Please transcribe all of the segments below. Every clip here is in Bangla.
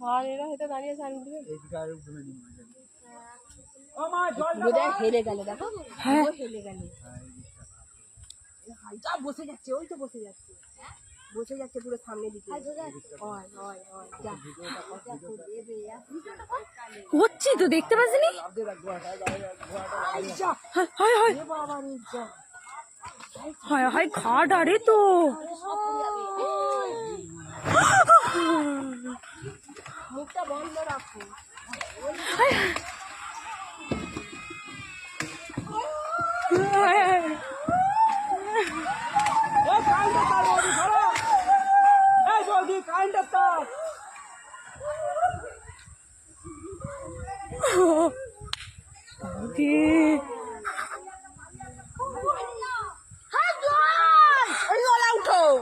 আর এরা হয়তো দাঁড়িয়ে আছে দিবে বোধহয় হেলে গেল দেখো। হেলে গেল। যা বসে যাচ্ছে ওই তো বসে যাচ্ছে। বসে যাচ্ছে পুরো সামনে দিকে। হয় হয় হয় যা। হচ্ছি তো দেখতে পাচ্ছিনি? হয় হয় হয়। হয় খাট আরে তো। মুখটা বন্ধ রাখো।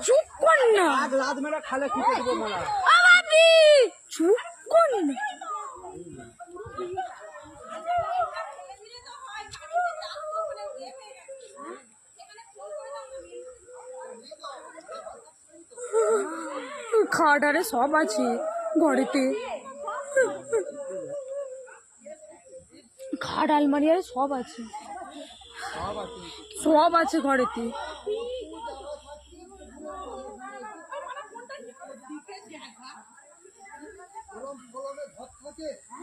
চুপ কর না। রাত মেলা খালে কি করব মেলা চুপ কর না খাট আরে সব আছে ঘরেতে। খাট আলমারি আরে সব আছে। সব আছে ঘরেতে। Yes.